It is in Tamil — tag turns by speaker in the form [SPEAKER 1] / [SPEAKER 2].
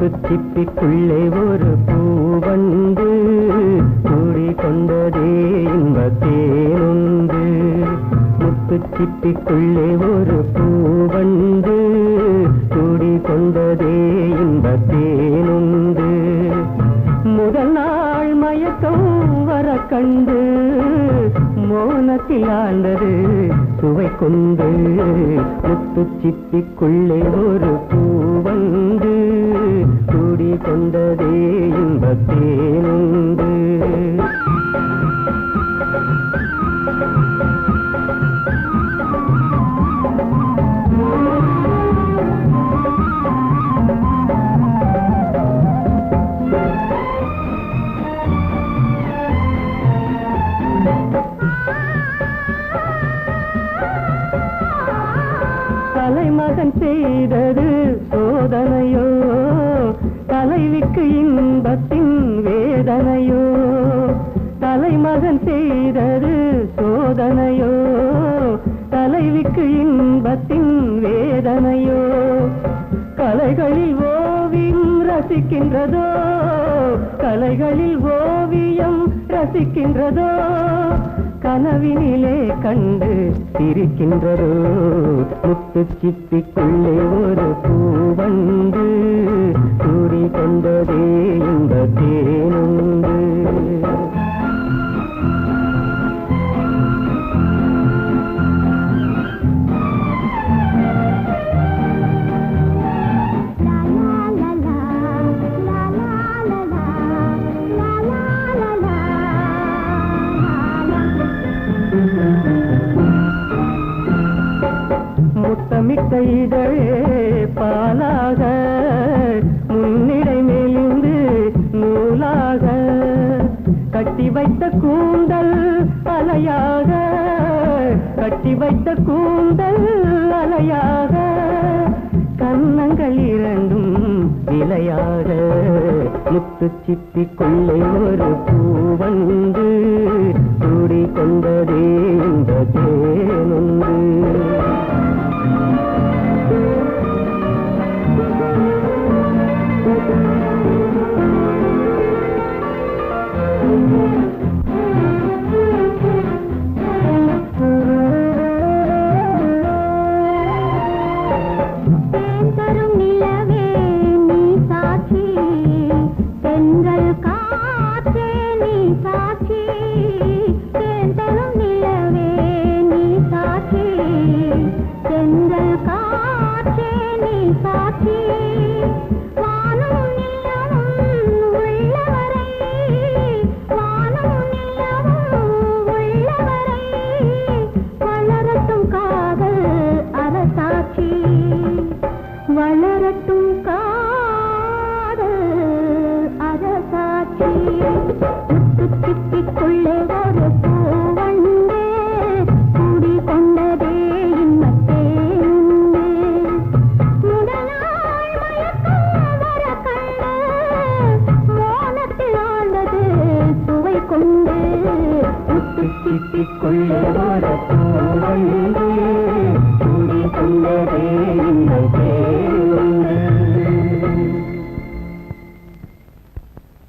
[SPEAKER 1] முத்து சிப்பிக்குள்ளே ஒரு பூவண்டு கூடி கொண்டதே இன்பத்தேனுண்டு. முத்து சிப்பிக்குள்ளே ஒரு பூவண்டு கூடி கொண்டதே இன்பத்தேனுண்டு. முதல் நாள் மயக்கம் வர கண்டு மோனத்தில் ஆண்டது சுவை கொண்டு முத்து சிப்பிக்குள்ளே ஒரு பூ கொண்டதே இன்பத்தேனுண்டு தலைமகன் செய்தது சோதனையோ தலைவிக்கு இன்பத்தின் வேதனையோ? தலைமகன் செய்தது சோதனையோ? தலைவிக்கு இன்பத்தின் வேதனையோ? கலைகளில் ஓவியம் ரசிக்கின்றதோ? கலைகளில் ஓவியம் ரசிக்கின்றதோ? கனவினிலே கண்டு சிரிக்கின்றதோ? முத்து சிப்பிக்குள்ளே ஒரு பூவண்டு கூறி இந்த தேனுண்டு. முத்தமிட்ட இதழே கூந்தல் அலையாக கட்டி வைத்த கூந்தல் அலையாக கன்னங்கள் இரண்டும் விலையாக முத்து சிப்பிக்குள்ளே ஒரு
[SPEAKER 2] பூ வந்து கண்டு மோனத்தில் ஆண்டது சுவை